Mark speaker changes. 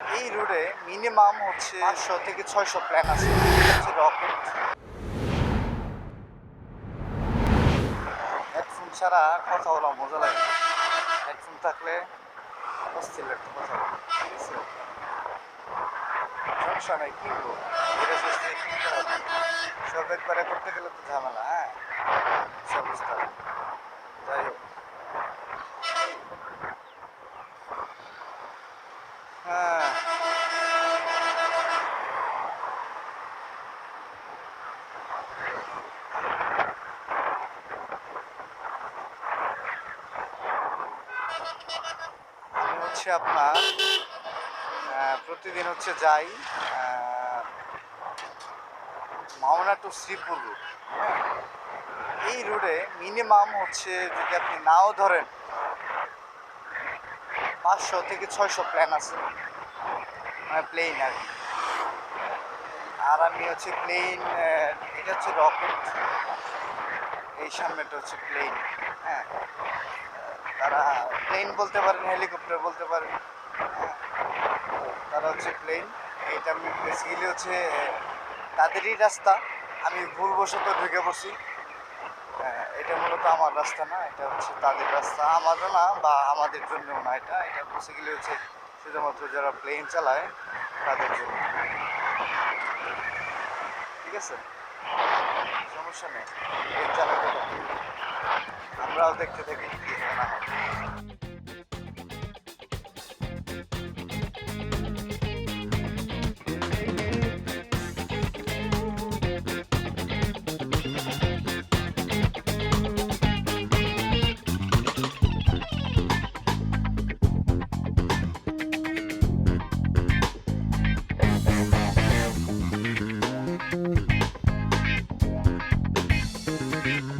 Speaker 1: এই রোডে মিনিমাম হচ্ছে পাঁচশো থেকে ছয়শো প্ল্যান আছে। হচ্ছে রকেট হেডফোন ছাড়া কথা বলা মজা লাগে হেডফোন থাকলে অস্থির লাগতো কথা? সমস্যা নাই কিনবো হবে সব একবারে করতে গেলে তো ঝামেলা হ্যাঁ? সব বুঝতে হবে যাই হোক হ্যাঁ আমি হচ্ছে আপনার প্রতিদিন হচ্ছে যাই মাওনা টু শ্রীপুর রুট হ্যাঁ? এই রোডে মিনিমাম হচ্ছে যদি আপনি নাও ধরেন, পাঁচশো থেকে ছয়শো প্ল্যান আছে। মানে প্লেন আর কি। আর আমি হচ্ছে প্লেন এটা হচ্ছে রকেট এই সামনেটা হচ্ছে প্লেন হ্যাঁ? তারা প্লেন বলতে পারেন হেলিকপ্টার বলতে পারেন। তারা হচ্ছে প্লেন এটা বেসিক্যালি হচ্ছে তাদেরই রাস্তা। আমি ভুলবশত ঢুকে হ্যাঁ, এটা মূলত আমার রাস্তা না এটা হচ্ছে তাদের রাস্তা। আমারও না বা আমাদের জন্যও না এটা। এটা বেসিক্যালি হচ্ছে শুধুমাত্র যারা প্লেন চালায় তাদের জন্য। ঠিক আছে? সমস্যা নেই। প্লেন চালাতে biraz bekledik. Thank you.